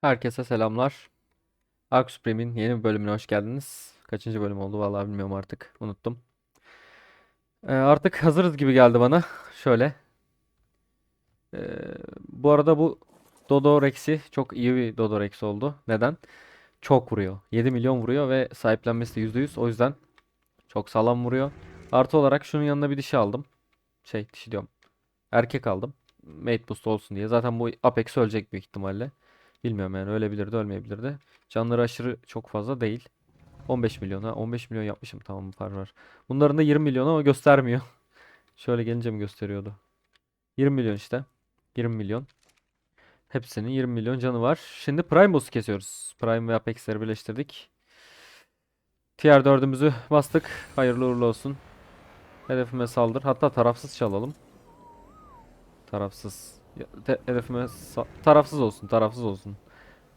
Herkese selamlar. Ark Supreme'in yeni bir bölümüne hoş geldiniz. Kaçıncı bölüm oldu vallahi bilmiyorum artık. Unuttum. Ee, artık hazırız gibi geldi bana. Şöyle. Ee, bu arada bu Dodo Rex'i çok iyi bir Dodo Rex oldu. Neden? Çok vuruyor. 7 milyon vuruyor ve sahiplenmesi de %100. O yüzden çok sağlam vuruyor. Artı olarak şunun yanına bir dişi aldım. Şey dişi diyorum. Erkek aldım. Mate boost olsun diye. Zaten bu Apex ölecek büyük ihtimalle. Bilmiyorum yani ölebilirdi ölmeyebilirdi. Canları aşırı çok fazla değil. 15 milyon ha 15 milyon yapmışım tamam par var. Bunların da 20 milyon ama göstermiyor. Şöyle gelince mi gösteriyordu? 20 milyon işte. 20 milyon. Hepsinin 20 milyon canı var. Şimdi Prime Boss'u kesiyoruz. Prime ve Apex'leri birleştirdik. Tier 4'ümüzü bastık. Hayırlı uğurlu olsun. Hedefime saldır. Hatta tarafsız çalalım. Tarafsız. Hedefime tarafsız olsun, tarafsız olsun.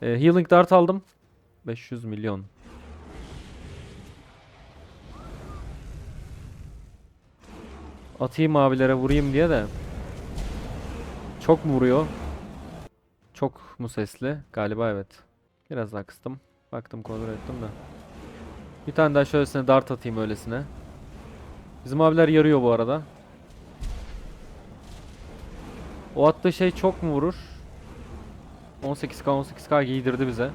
Ee, healing dart aldım. 500 milyon. Atayım abilere vurayım diye de. Çok mu vuruyor? Çok mu sesli? Galiba evet. Biraz daha kıstım. Baktım kontrol ettim de. Bir tane daha şöylesine dart atayım öylesine. Bizim abiler yarıyor bu arada. O attığı şey çok mu vurur? 18k 18k giydirdi bize.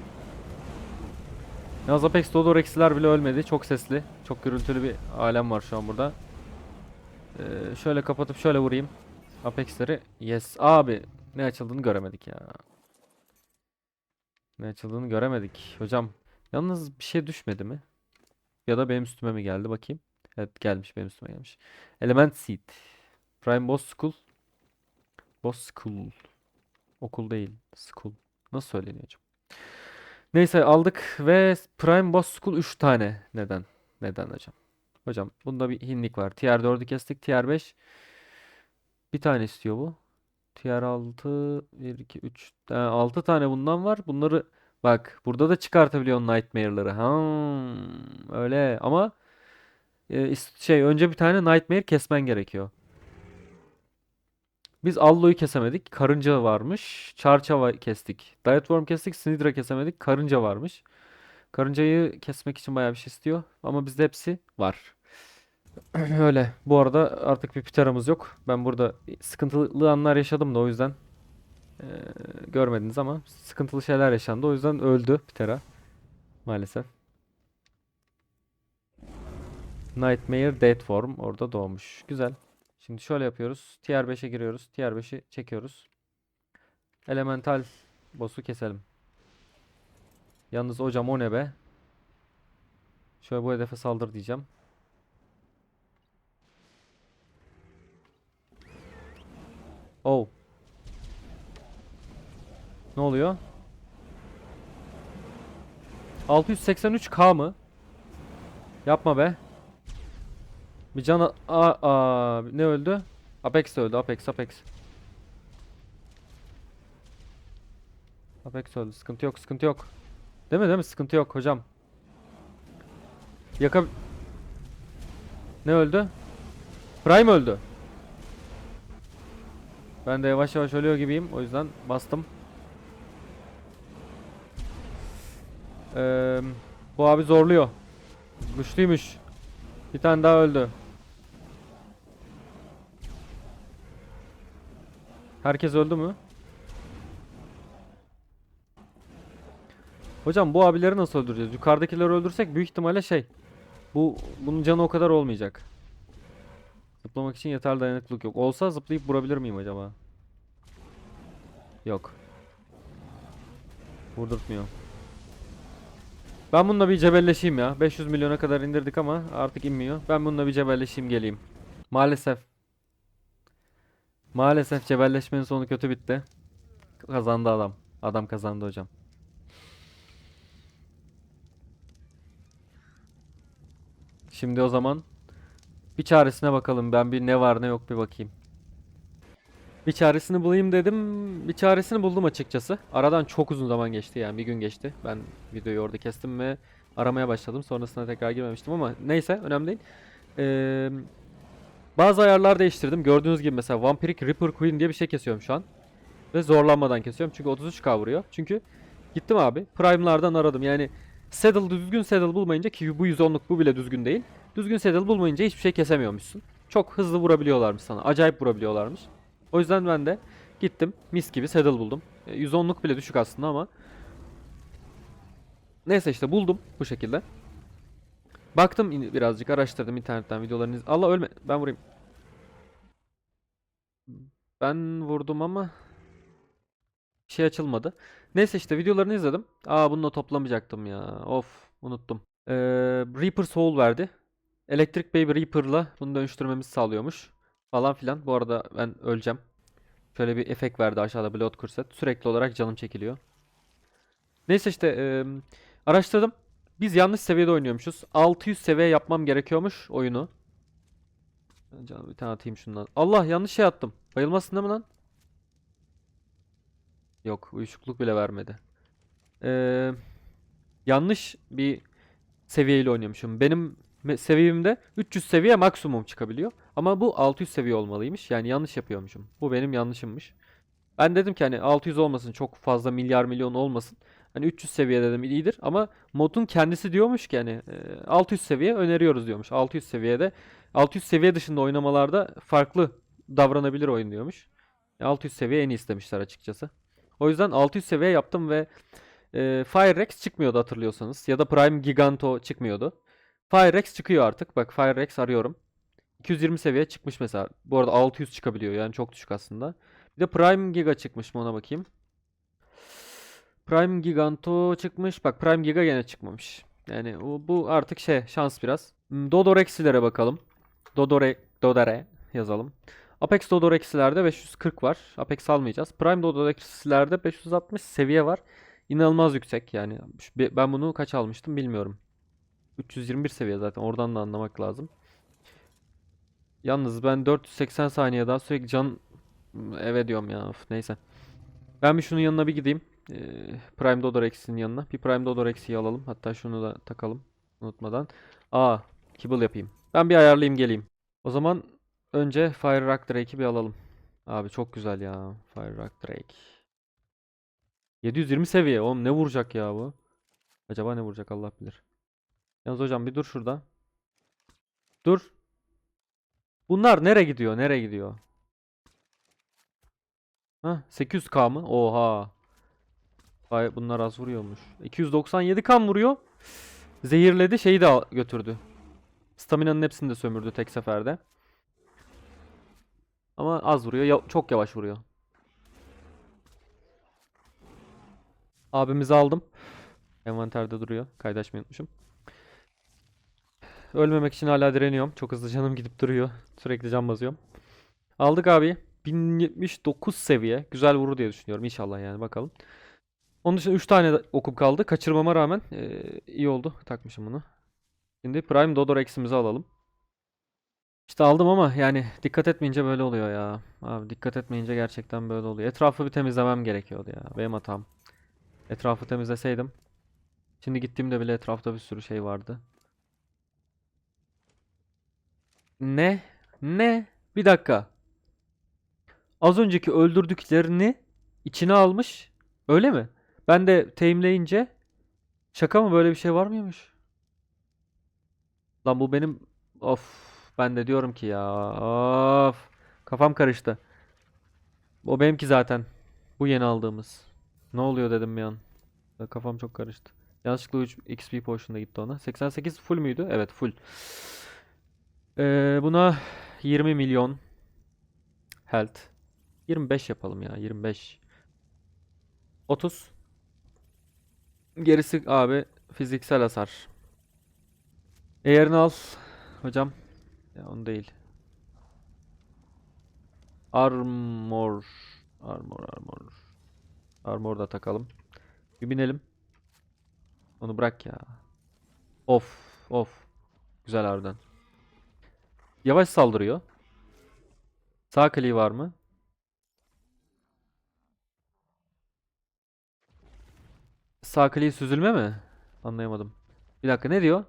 Yalnız Apex Dodo Rex'ler bile ölmedi. Çok sesli. Çok gürültülü bir alem var şu an burada. Ee, şöyle kapatıp şöyle vurayım. Apex'leri. Yes. Abi ne açıldığını göremedik ya. Ne açıldığını göremedik. Hocam yalnız bir şey düşmedi mi? Ya da benim üstüme mi geldi bakayım. Evet gelmiş benim üstüme gelmiş. Element Seed. Prime Boss School. Boss School. Okul değil. School. Nasıl söyleniyor acaba? Neyse aldık ve Prime Boss School 3 tane. Neden? Neden hocam? Hocam bunda bir hinlik var. Tier 4'ü kestik. Tier 5. Bir tane istiyor bu. Tier 6. 1, 2, 3. 6 tane bundan var. Bunları bak burada da çıkartabiliyorsun Nightmare'ları. Ha, öyle ama e, şey önce bir tane Nightmare kesmen gerekiyor. Biz Allo'yu kesemedik. Karınca varmış. Çarçava kestik. Dietworm kestik. Snidra kesemedik. Karınca varmış. Karıncayı kesmek için bayağı bir şey istiyor. Ama bizde hepsi var. Öyle. Bu arada artık bir piteramız yok. Ben burada sıkıntılı anlar yaşadım da o yüzden eee, görmediniz ama sıkıntılı şeyler yaşandı. O yüzden öldü pitera. Maalesef. Nightmare Dead Form orada doğmuş. Güzel. Şimdi şöyle yapıyoruz. Tier 5'e giriyoruz. Tier 5'i çekiyoruz. Elemental boss'u keselim. Yalnız hocam o ne be? Şöyle bu hedefe saldır diyeceğim. Oh. Ne oluyor? 683k mı? Yapma be. Bir can a- aa, aa, ne öldü? Apex öldü. Apex, Apex. Apex öldü. Sıkıntı yok, sıkıntı yok. Değil mi, değil mi? Sıkıntı yok hocam. Yaka... Ne öldü? Prime öldü. Ben de yavaş yavaş ölüyor gibiyim. O yüzden bastım. Eee, bu abi zorluyor. Güçlüymüş. Bir tane daha öldü. Herkes öldü mü? Hocam bu abileri nasıl öldüreceğiz? Yukarıdakileri öldürsek büyük ihtimalle şey. Bu bunun canı o kadar olmayacak. Zıplamak için yeterli dayanıklılık yok. Olsa zıplayıp vurabilir miyim acaba? Yok. Vurdurtmuyor. Ben bununla bir cebelleşeyim ya. 500 milyona kadar indirdik ama artık inmiyor. Ben bununla bir cebelleşeyim geleyim. Maalesef. Maalesef cebelleşmenin sonu kötü bitti. Kazandı adam. Adam kazandı hocam. Şimdi o zaman bir çaresine bakalım. Ben bir ne var ne yok bir bakayım. Bir çaresini bulayım dedim. Bir çaresini buldum açıkçası. Aradan çok uzun zaman geçti yani bir gün geçti. Ben videoyu orada kestim ve aramaya başladım. Sonrasında tekrar girmemiştim ama neyse önemli değil. Ee, bazı ayarlar değiştirdim. Gördüğünüz gibi mesela Vampiric Reaper Queen diye bir şey kesiyorum şu an. Ve zorlanmadan kesiyorum çünkü 33k vuruyor. Çünkü Gittim abi. Prime'lardan aradım. Yani saddle düzgün saddle bulmayınca ki bu 110'luk bu bile düzgün değil. Düzgün saddle bulmayınca hiçbir şey kesemiyormuşsun. Çok hızlı vurabiliyorlarmış sana. Acayip vurabiliyorlarmış. O yüzden ben de gittim mis gibi saddle buldum. E, 110'luk bile düşük aslında ama. Neyse işte buldum bu şekilde. Baktım birazcık araştırdım internetten videolarını. iz- Allah ölme ben vurayım. Ben vurdum ama şey açılmadı. Neyse işte videolarını izledim. Aa bununla toplamayacaktım ya. Of unuttum. Ee, Reaper Soul verdi. Electric Baby Reaper'la bunu dönüştürmemizi sağlıyormuş. Falan filan. Bu arada ben öleceğim. Şöyle bir efekt verdi aşağıda Blood Curset. Sürekli olarak canım çekiliyor. Neyse işte eee, araştırdım. Biz yanlış seviyede oynuyormuşuz. 600 seviye yapmam gerekiyormuş oyunu. Canım bir tane atayım şundan. Allah yanlış şey attım. Bayılmasın değil mi lan? Yok uyuşukluk bile vermedi. Eee, yanlış bir seviyeyle oynuyormuşum. Benim seviyemde 300 seviye maksimum çıkabiliyor. Ama bu 600 seviye olmalıymış. Yani yanlış yapıyormuşum. Bu benim yanlışımmış. Ben dedim ki hani 600 olmasın çok fazla milyar milyon olmasın. Hani 300 seviye dedim iyidir ama modun kendisi diyormuş ki hani e, 600 seviye öneriyoruz diyormuş. 600 seviyede 600 seviye dışında oynamalarda farklı davranabilir oyun diyormuş. E, 600 seviye en iyi istemişler açıkçası. O yüzden 600 seviye yaptım ve e, Firex çıkmıyordu hatırlıyorsanız ya da Prime Giganto çıkmıyordu. Firex çıkıyor artık. Bak Firex arıyorum. 220 seviye çıkmış mesela. Bu arada 600 çıkabiliyor yani çok düşük aslında. Bir de Prime Giga çıkmış mı ona bakayım. Prime Giganto çıkmış. Bak Prime Giga gene çıkmamış. Yani o, bu artık şey şans biraz. Hmm, Dodorex'lere bakalım. Dodore, Dodore yazalım. Apex Dodorex'lerde 540 var. Apex almayacağız. Prime Dodorex'lerde 560 seviye var. İnanılmaz yüksek yani. Ben bunu kaç almıştım bilmiyorum. 321 seviye zaten. Oradan da anlamak lazım. Yalnız ben 480 saniye daha sürekli can eve diyorum ya. Of, neyse. Ben bir şunun yanına bir gideyim. Ee, Prime Dodorex'in yanına. Bir Prime Dodorex'i alalım. Hatta şunu da takalım. Unutmadan. Aa, kibble yapayım. Ben bir ayarlayayım geleyim. O zaman önce Fire Rock Drake'i bir alalım. Abi çok güzel ya. Fire Rock Drake. 720 seviye. Oğlum ne vuracak ya bu? Acaba ne vuracak Allah bilir. Yalnız hocam bir dur şurada. Dur. Bunlar nereye gidiyor? Nereye gidiyor? Hah 800k mı? Oha. Vay bunlar az vuruyormuş. 297k vuruyor. Zehirledi şeyi de götürdü. Stamina'nın hepsini de sömürdü tek seferde. Ama az vuruyor. ya- çok yavaş vuruyor. Abimizi aldım. Envanterde duruyor. Kaydaşmayı unutmuşum. Ölmemek için hala direniyorum. Çok hızlı canım gidip duruyor. Sürekli can basıyorum. Aldık abi. 1079 seviye. Güzel vurur diye düşünüyorum. İnşallah yani bakalım. Onun dışında 3 tane de okum kaldı. Kaçırmama rağmen eee, iyi oldu. Takmışım bunu. Şimdi Prime Dodor X'imizi alalım. İşte aldım ama yani dikkat etmeyince böyle oluyor ya. Abi dikkat etmeyince gerçekten böyle oluyor. Etrafı bir temizlemem gerekiyordu ya. Benim hatam. Etrafı temizleseydim. Şimdi gittiğimde bile etrafta bir sürü şey vardı. Ne? Ne? Bir dakika. Az önceki öldürdüklerini içine almış. Öyle mi? Ben de teyimleyince şaka mı böyle bir şey var mıymış? Lan bu benim of ben de diyorum ki ya of kafam karıştı. O benimki zaten. Bu yeni aldığımız. Ne oluyor dedim bir an. Kafam çok karıştı. Yanlışlıkla 3 XP potion da gitti ona. 88 full müydü? Evet full. Ee, buna 20 milyon health. 25 yapalım ya 25. 30. Gerisi abi fiziksel hasar. Eğerini al hocam. Ya onu değil. Armor. Armor armor. Armor da takalım. Bir binelim. Onu bırak ya. Of of. Güzel harbiden. Yavaş saldırıyor. Sağ kliği var mı? Sağ kliği süzülme mi? Anlayamadım. Bir dakika ne diyor?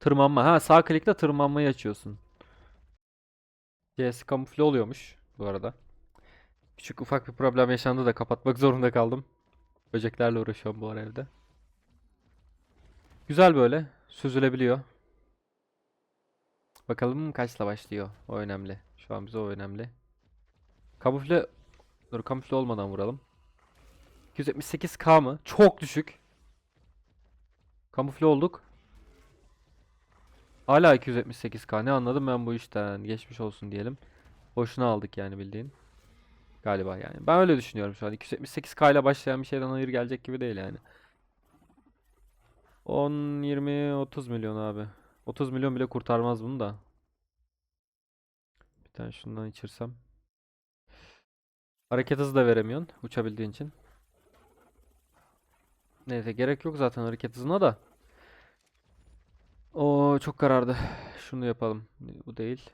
Tırmanma. Ha sağ klikle tırmanmayı açıyorsun. CS kamufle oluyormuş bu arada. Küçük ufak bir problem yaşandı da kapatmak zorunda kaldım. Böceklerle uğraşıyorum bu ara evde. Güzel böyle. Süzülebiliyor. Bakalım kaçla başlıyor. O önemli. Şu an bize o önemli. Kamufle... Dur kamufle olmadan vuralım. 278k mı? Çok düşük. Kamufle olduk. Hala 278k. Ne anladım ben bu işten? Geçmiş olsun diyelim. Boşuna aldık yani bildiğin. Galiba yani. Ben öyle düşünüyorum şu an. 278k ile başlayan bir şeyden hayır gelecek gibi değil yani. 10, 20, 30 milyon abi. 30 milyon bile kurtarmaz bunu da. Bir tane şundan içirsem. Hareket hızı da veremiyorsun uçabildiğin için. Neyse gerek yok zaten hareket hızına da. O çok karardı. Şunu yapalım. Bu değil.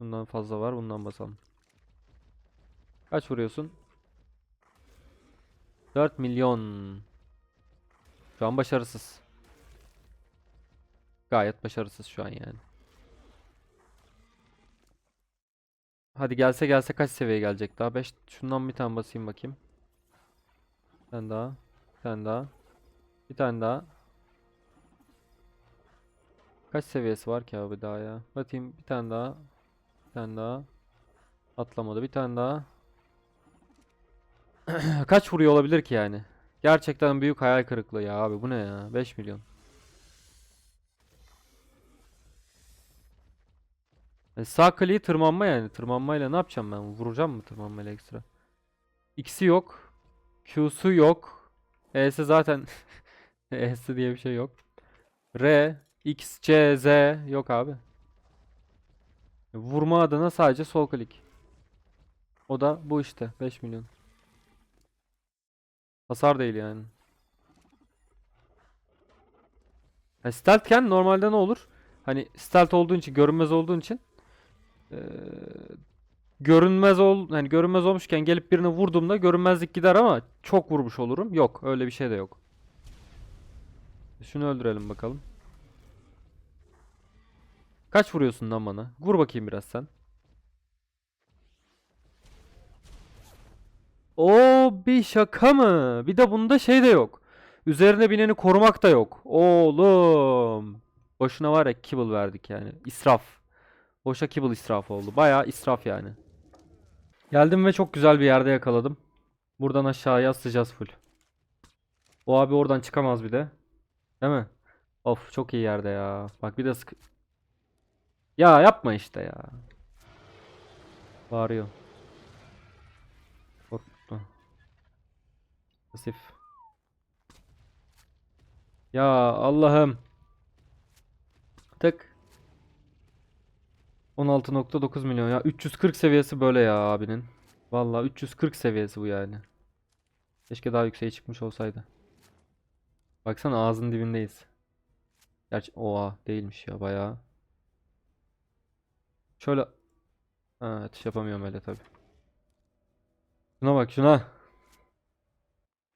Bundan fazla var. Bundan basalım. Kaç vuruyorsun? 4 milyon. Şu an başarısız. Gayet başarısız şu an yani. Hadi gelse gelse kaç seviyeye gelecek daha? 5 şundan bir tane basayım bakayım. Tane daha. Tane daha. Bir tane daha. Kaç seviyesi var ki abi daha ya? Bakayım bir tane daha. Bir tane daha. Atlamadı. Bir tane daha. Kaç vuruyor olabilir ki yani? Gerçekten büyük hayal kırıklığı ya abi. Bu ne ya? 5 milyon. Yani sağ kliği tırmanma yani. Tırmanmayla ne yapacağım ben? Vuracağım mı tırmanmayla ekstra? X'i yok. Q'su yok. E'si zaten E'si diye bir şey yok. R, X, C, Z yok abi. Vurma adına sadece sol klik. O da bu işte 5 milyon. Hasar değil yani. Yani stealthken normalde ne olur? Hani stealth olduğun için, görünmez olduğun için eee, görünmez ol hani görünmez olmuşken gelip birini vurduğumda görünmezlik gider ama çok vurmuş olurum. Yok, öyle bir şey de yok. Şunu öldürelim bakalım. Kaç vuruyorsun lan bana? Vur bakayım biraz sen. O bir şaka mı? Bir de bunda şey de yok. Üzerine bineni korumak da yok. Oğlum. Boşuna var ya kibble verdik yani. İsraf. Boşa kibble israfı oldu. Bayağı israf yani. Geldim ve çok güzel bir yerde yakaladım. Buradan aşağıya asacağız full. O abi oradan çıkamaz bir de. Değil mi? Of çok iyi yerde ya. Bak bir de sık... Ya yapma işte ya. Bağırıyor. Korkuttu. Pasif. Ya Allah'ım. Tık. 16.9 milyon ya. 340 seviyesi böyle ya abinin. Vallahi 340 seviyesi bu yani. Keşke daha yükseğe çıkmış olsaydı. Baksana ağzın dibindeyiz. Gerçi oha değilmiş ya bayağı. Şöyle atış yapamıyorum öyle tabi. Şuna bak şuna.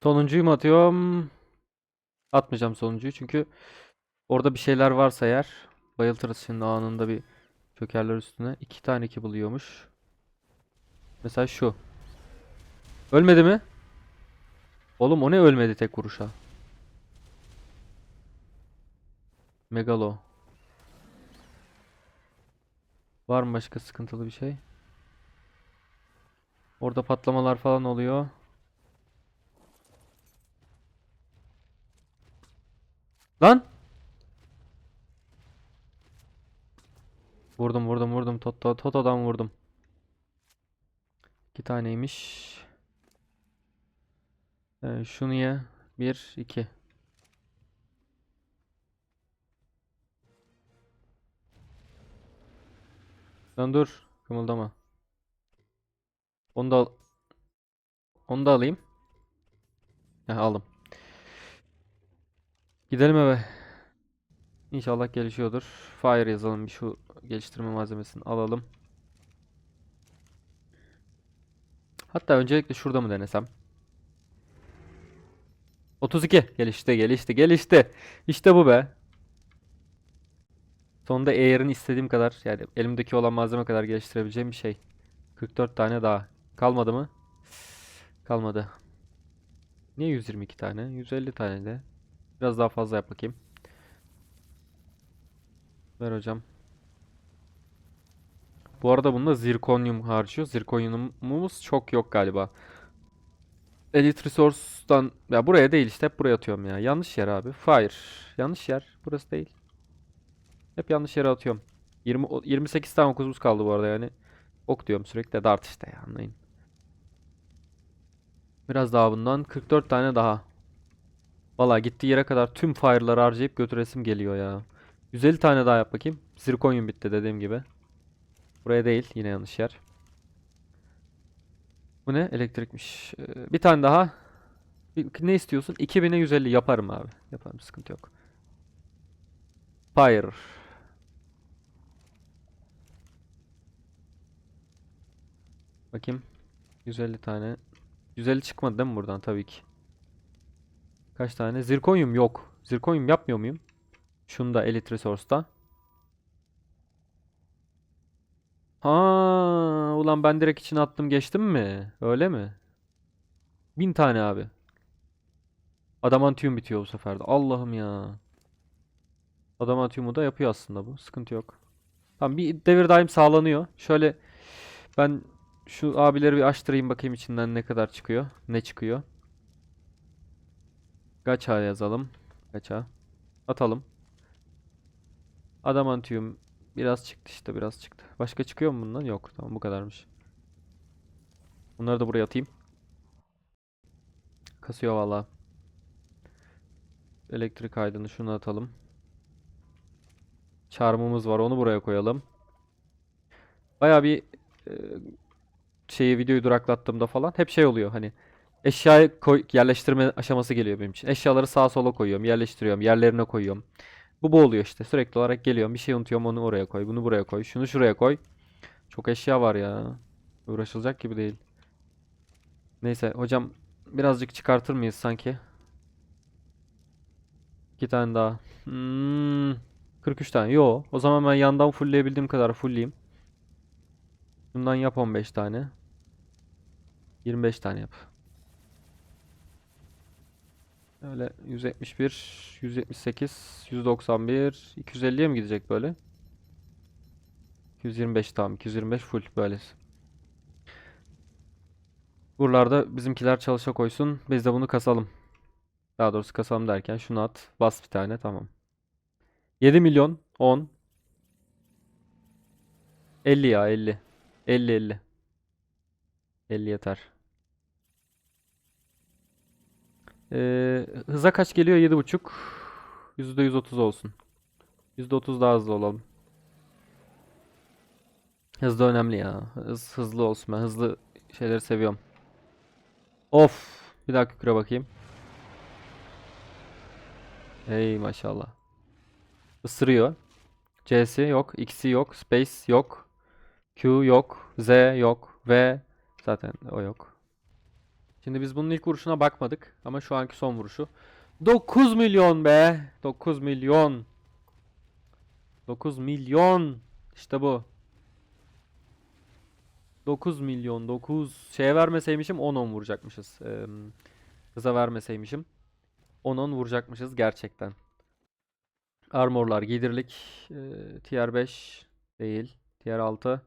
Sonuncuyu mu atıyorum? Atmayacağım sonuncuyu çünkü orada bir şeyler varsa eğer bayıltırız şimdi anında bir çökerler üstüne. İki tane ki buluyormuş. Mesela şu. Ölmedi mi? Oğlum o ne ölmedi tek vuruşa? Megalo. Var mı başka sıkıntılı bir şey? Orada patlamalar falan oluyor. Lan! Vurdum vurdum vurdum. Toto, Toto'dan vurdum. İki taneymiş. Ee, şunu ye. Bir, iki. Lan dur. Kımıldama. Onu da al. Onu da alayım. Heh, aldım. Gidelim eve. İnşallah gelişiyordur. Fire yazalım. Bir şu geliştirme malzemesini alalım. Hatta öncelikle şurada mı denesem? 32. Gelişti, gelişti, gelişti. İşte bu be. Sonunda Air'ın istediğim kadar yani elimdeki olan malzeme kadar geliştirebileceğim bir şey. 44 tane daha. Kalmadı mı? Kalmadı. Niye 122 tane? 150 tane de. Biraz daha fazla yap bakayım. Ver hocam. Bu arada bunda zirkonyum harcıyor. Zirkonyumumuz çok yok galiba. Elite Resource'dan ya buraya değil işte hep buraya atıyorum ya. Yanlış yer abi. Fire. Yanlış yer. Burası değil. Hep yanlış yere atıyorum. 20 o- 28 tane okumuz kaldı bu arada yani. Ok diyorum sürekli dart işte ya anlayın. Biraz daha bundan 44 tane daha. Valla gittiği yere kadar tüm fire'ları harcayıp götüresim geliyor ya. 150 tane daha yap bakayım. Zirkonyum bitti dediğim gibi. Buraya değil yine yanlış yer. Bu ne? Elektrikmiş. Ee, bir tane daha. Ne istiyorsun? 2000'e 150 yaparım abi. Yaparım sıkıntı yok. Fire. Bakayım. 150 tane. 150 çıkmadı değil mi buradan? Tabii ki. Kaç tane? Zirkonyum yok. Zirkonyum yapmıyor muyum? Şunda Elite Resource'da. Ha, ulan ben direkt içine attım geçtim mi? Öyle mi? 1000 tane abi. Adamantium bitiyor bu sefer de. Allah'ım ya. Adamantium'u da yapıyor aslında bu. Sıkıntı yok. Tamam bir devir daim sağlanıyor. Şöyle ben şu abileri bir açtırayım bakayım içinden ne kadar çıkıyor. Ne çıkıyor. Gacha yazalım. Gacha. Atalım. Adamantium biraz çıktı işte biraz çıktı. Başka çıkıyor mu bundan? Yok. Tamam bu kadarmış. Bunları da buraya atayım. Kasıyor valla. Elektrik aydını şunu atalım. Çarmımız var onu buraya koyalım. Baya bir e, şeyi videoyu duraklattığımda falan hep şey oluyor hani eşyayı koy, yerleştirme aşaması geliyor benim için. Eşyaları sağa sola koyuyorum, yerleştiriyorum, yerlerine koyuyorum. Bu bu oluyor işte. Sürekli olarak geliyorum. Bir şey unutuyorum onu oraya koy, bunu buraya koy, şunu şuraya koy. Çok eşya var ya. Uğraşılacak gibi değil. Neyse hocam birazcık çıkartır mıyız sanki? İki tane daha. Hmm, 43 tane. Yo. O zaman ben yandan fullleyebildiğim kadar fullleyeyim. Bundan yap 15 tane. 25 tane yap. Öyle 171, 178, 191, 250'ye mi gidecek böyle? 225 tamam. 225 full böyle. Buralarda bizimkiler çalışa koysun. Biz de bunu kasalım. Daha doğrusu kasalım derken şunu at. Bas bir tane tamam. 7 milyon 10 50 ya 50. 50 50. 50 yeter. Ee, hıza kaç geliyor? 7.5. %130 olsun. %30 daha hızlı olalım. Hızlı önemli ya. Hız, hızlı olsun. Ben hızlı şeyleri seviyorum. Of. Bir dakika küre bakayım. Hey maşallah. Isırıyor. C'si yok. X'i yok. Space yok. Q yok. Z yok. V zaten o yok. Şimdi biz bunun ilk vuruşuna bakmadık. Ama şu anki son vuruşu. 9 milyon be. 9 milyon. 9 milyon. İşte bu. 9 milyon 9 şeye vermeseymişim 10 10 vuracakmışız. Ee, hıza vermeseymişim 10 10 vuracakmışız gerçekten. Armorlar giydirlik. Ee, tier 5 değil. Tier 6.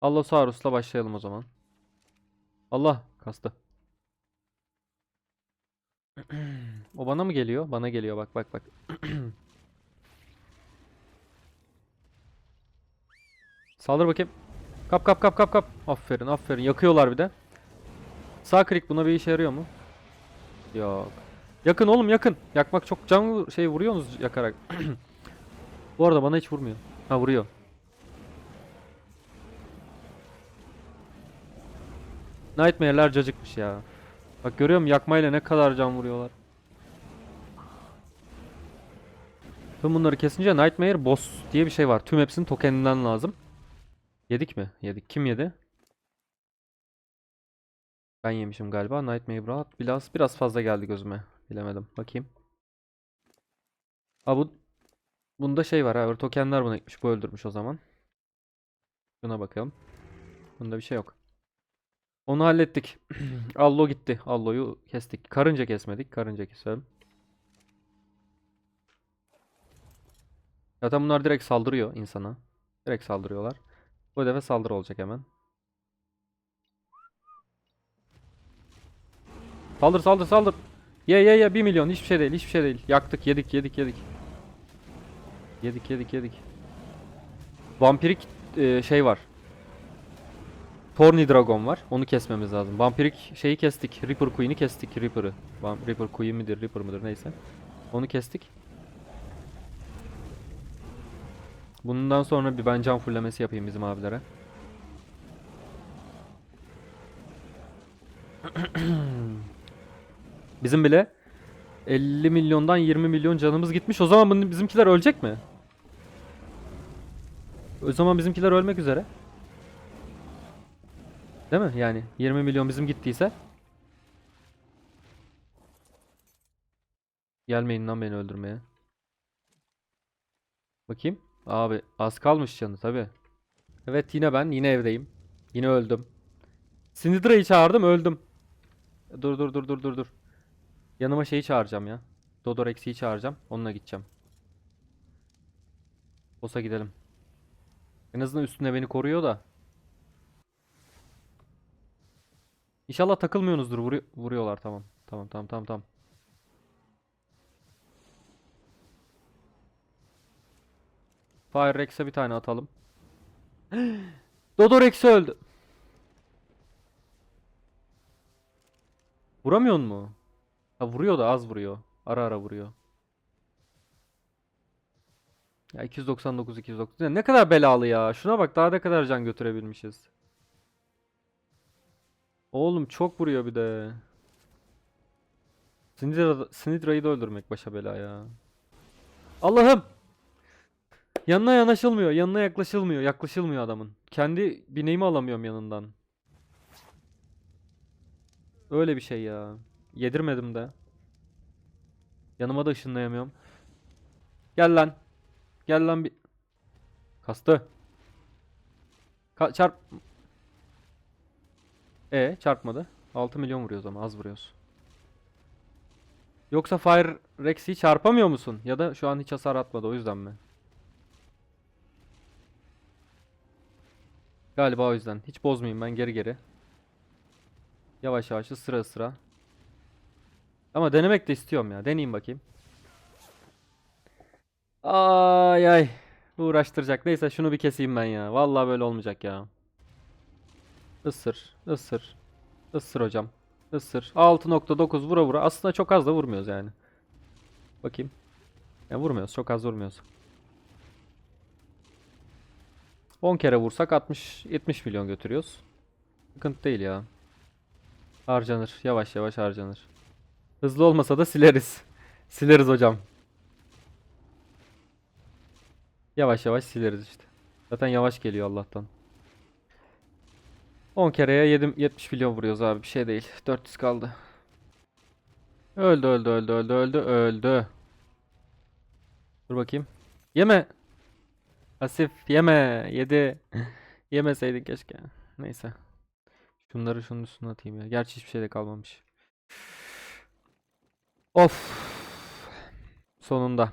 Allosaurus'la başlayalım o zaman. Allah kastı. O bana mı geliyor? Bana geliyor bak bak bak. Saldır bakayım. Kap kap kap kap kap. Aferin aferin. Yakıyorlar bir de. Sağ klik buna bir işe yarıyor mu? Yok. Yakın oğlum yakın. Yakmak çok can şey vuruyorsunuz yakarak. Bu arada bana hiç vurmuyor. Ha vuruyor. Nightmare'ler cacıkmış ya. Bak görüyor musun yakmayla ne kadar can vuruyorlar. Tüm bunları kesince Nightmare Boss diye bir şey var. Tüm hepsinin tokeninden lazım. Yedik mi? Yedik. Kim yedi? Ben yemişim galiba. Nightmare Broth biraz biraz fazla geldi gözüme. Bilemedim. Bakayım. Aa bu bunda şey var ha. Tokenler bunu ekmiş. Bu öldürmüş o zaman. Buna bakalım. Bunda bir şey yok. Onu hallettik. Allo gitti. Allo'yu kestik. Karınca kesmedik. Karınca keselim. Zaten bunlar direkt saldırıyor insana. Direkt saldırıyorlar. Bu defa saldırı olacak hemen. Saldır saldır saldır. Ye ye ye 1 milyon hiçbir şey değil hiçbir şey değil. Yaktık yedik yedik yedik. Yedik yedik yedik. Vampirik e, şey var. Thorny Dragon var. Onu kesmemiz lazım. Vampirik şeyi kestik. Reaper Queen'i kestik. Reaper'ı. Reaper Queen midir, Reaper mıdır neyse. Onu kestik. Bundan sonra bir ben can fullemesi yapayım bizim abilere. Bizim bile 50 milyondan 20 milyon canımız gitmiş. O zaman bunun- bizimkiler ölecek mi? O zaman bizimkiler ölmek üzere. Değil mi? Yani 20 milyon bizim gittiyse. Gelmeyin lan beni öldürmeye. Bakayım. Abi az kalmış canı tabi. Evet yine ben yine evdeyim. Yine öldüm. Syndra'yı çağırdım öldüm. Dur dur dur dur dur dur. Yanıma şeyi çağıracağım ya. Dodorex'i çağıracağım. Onunla gideceğim. Boss'a gidelim. En azından üstünde beni koruyor da. İnşallah takılmıyorsunuzdur. Vuruyor, vuruyorlar tamam. Tamam tamam tamam tamam. Fire bir tane atalım. Dodorex öldü. Vuramıyor mu? Ha vuruyor da az vuruyor. Ara ara vuruyor. Ya 299 299. Ya ne kadar belalı ya. Şuna bak daha ne kadar can götürebilmişiz. Oğlum çok vuruyor bir de. Syndra, Syndra'yı da öldürmek başa bela ya. Allah'ım! Yanına yanaşılmıyor. Yanına yaklaşılmıyor. Yaklaşılmıyor adamın. Kendi bineğimi alamıyorum yanından. Öyle bir şey ya. Yedirmedim de. Yanıma da ışınlayamıyorum. Gel lan. Gel lan bir. Kastı. Ka çarp. E çarpmadı. 6 milyon vuruyoruz ama az vuruyoruz. Yoksa Fire Rex'i çarpamıyor musun? Ya da şu an hiç hasar atmadı o yüzden mi? Galiba o yüzden. Hiç bozmayayım ben geri geri. Yavaş yavaş sıra sıra. Ama denemek de istiyorum ya. Deneyeyim bakayım. Ay ay. Uğraştıracak. Neyse şunu bir keseyim ben ya. Vallahi böyle olmayacak ya. Isır. ısır. Isır hocam. Isır. 6.9 vura vura. Aslında çok az da vurmuyoruz yani. Bakayım. Ya vurmuyoruz. Çok az vurmuyoruz. 10 kere vursak 60 70 milyon götürüyoruz. Sıkıntı değil ya. Harcanır. Yavaş yavaş harcanır. Hızlı olmasa da sileriz. Sileriz hocam. Yavaş yavaş sileriz işte. Zaten yavaş geliyor Allah'tan. 10 kereye 7, 70 milyon vuruyoruz abi. Bir şey değil. 400 kaldı. Öldü öldü öldü öldü öldü öldü. Dur bakayım. Yeme. Pasif yeme. Yedi. Yemeseydin keşke. Neyse. Şunları şunun üstüne atayım ya. Gerçi hiçbir şey de kalmamış. Of. Sonunda.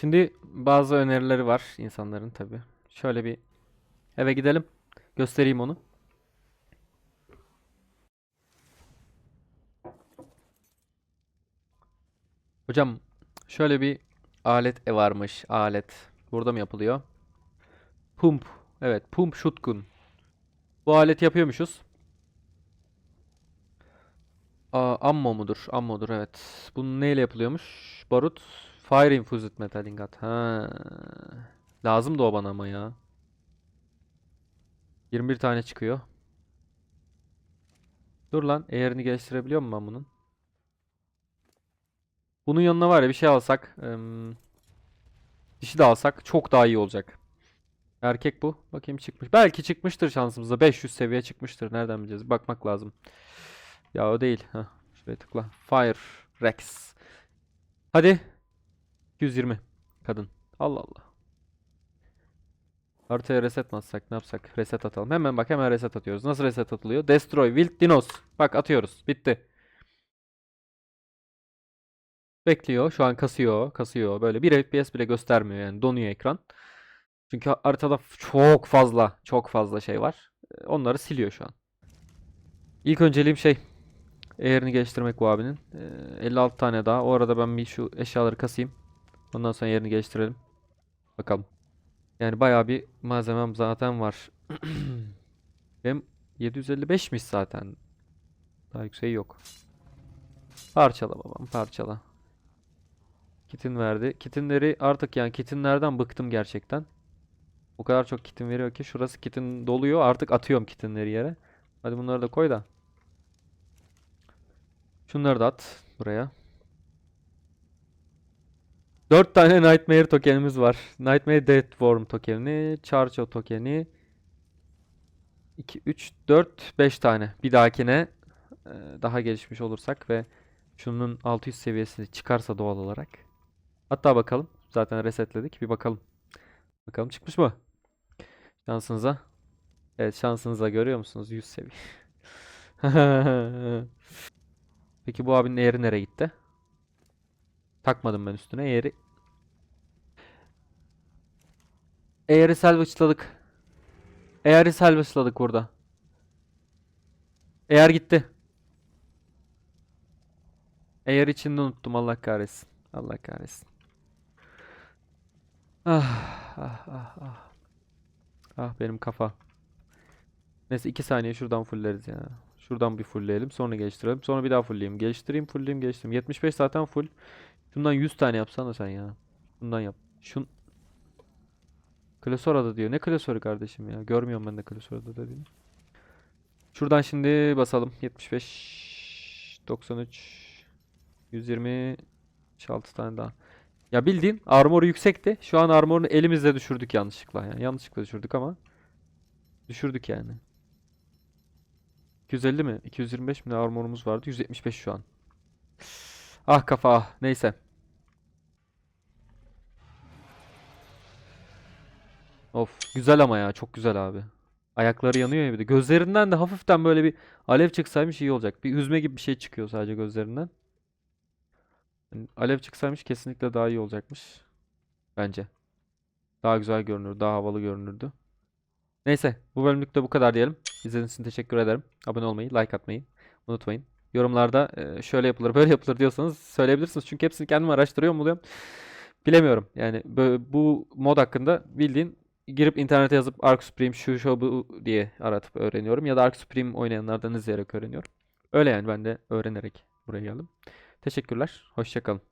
Şimdi bazı önerileri var insanların tabi. Şöyle bir eve gidelim. Göstereyim onu. Hocam şöyle bir alet e varmış. Alet. Burada mı yapılıyor? Pump. Evet, pump shotgun. Bu aleti yapıyormuşuz. Aa, ammo mudur? Ammodur evet. Bu neyle yapılıyormuş? Barut. Fire infused metal ingot. Ha. Lazım da o bana ama ya. 21 tane çıkıyor. Dur lan. Eğerini geliştirebiliyor muyum ben bunun? Bunun yanına var ya bir şey alsak. dişi de alsak çok daha iyi olacak. Erkek bu. Bakayım çıkmış. Belki çıkmıştır şansımıza. 500 seviye çıkmıştır. Nereden bileceğiz? Bakmak lazım. Ya o değil. Heh, şuraya tıkla. Fire Rex. Hadi. 220. Kadın. Allah Allah. Haritaya reset mi atsak ne yapsak? Reset atalım. Hemen bak hemen reset atıyoruz. Nasıl reset atılıyor? Destroy Wild Dinos. Bak atıyoruz. Bitti. Bekliyor. Şu an kasıyor. Kasıyor. Böyle 1 FPS bile göstermiyor yani. Donuyor ekran. Çünkü haritada çok fazla çok fazla şey var. Ee, Onları siliyor şu an. İlk önceliğim şey. Eğerini geliştirmek bu abinin. Ee, 56 tane daha. O arada ben bir şu eşyaları kasayım. Ondan sonra yerini geliştirelim. Bakalım. Yani bayağı bir malzemem zaten var. Benim 755'miş zaten. Daha yükseği yok. Parçala babam parçala. Kitin verdi. Kitinleri artık yani kitinlerden bıktım gerçekten. O kadar çok kitin veriyor ki şurası kitin doluyor. Artık atıyorum kitinleri yere. Hadi bunları da koy da. Şunları da at buraya. 4 tane Nightmare tokenimiz var. Nightmare Deathworm tokeni, Charge tokeni. 2, 3, 4, 5 tane. Bir dahakine e, daha gelişmiş olursak ve şunun 600 seviyesini çıkarsa doğal olarak. Hatta bakalım. Zaten resetledik. Bir bakalım. Bakalım çıkmış mı? Şansınıza. Evet şansınıza görüyor musunuz? 100 seviye. Peki bu abinin eğri nereye gitti? Takmadım ben üstüne eğri. Eğri salvage'ladık. Eğri salvage'ladık burada. Eğer gitti. Eğer içinde unuttum Allah kahretsin. Allah kahretsin. Ah ah ah ah. Ah benim kafa. Neyse 2 saniye şuradan fulleriz ya. Şuradan bir fullleyelim. Sonra geliştirelim. Sonra bir daha fullleyeyim. Geliştireyim, fullleyeyim, geliştireyim. 75 zaten full. Şundan 100 tane yapsana sen ya. Bundan yap. Şun Klosora'da diyor. Ne Klosori kardeşim ya? Görmüyorum ben de Klosora'da dediğini. Şuradan şimdi basalım. 75 93 120 6 tane daha. Ya bildiğin armoru yüksekti. Şu an armorunu elimizle düşürdük yanlışlıkla. Yani yanlışlıkla düşürdük ama düşürdük yani. 250 mi? 225 mi ne armorumuz vardı? 175 şu an. Ah kafa ah. Neyse. Of güzel ama ya çok güzel abi. Ayakları yanıyor ya bir de. Gözlerinden de hafiften böyle bir alev çıksaymış iyi olacak. Bir üzme gibi bir şey çıkıyor sadece gözlerinden. Yani alev çıksaymış kesinlikle daha iyi olacakmış. Bence. Daha güzel görünür, daha havalı görünürdü. Neyse, bu bölümlük de bu kadar diyelim. İzlediğiniz için teşekkür ederim. Abone olmayı, like atmayı unutmayın. Yorumlarda e, şöyle yapılır, böyle yapılır diyorsanız söyleyebilirsiniz. Çünkü hepsini kendim araştırıyorum oluyorum. Bilemiyorum. Yani bu mod hakkında bildiğin girip internete yazıp Ark Supreme şu şu bu diye aratıp öğreniyorum. Ya da Ark Supreme oynayanlardan izleyerek öğreniyorum. Öyle yani ben de öğrenerek buraya geldim. Teşekkürler. Hoşça kalın.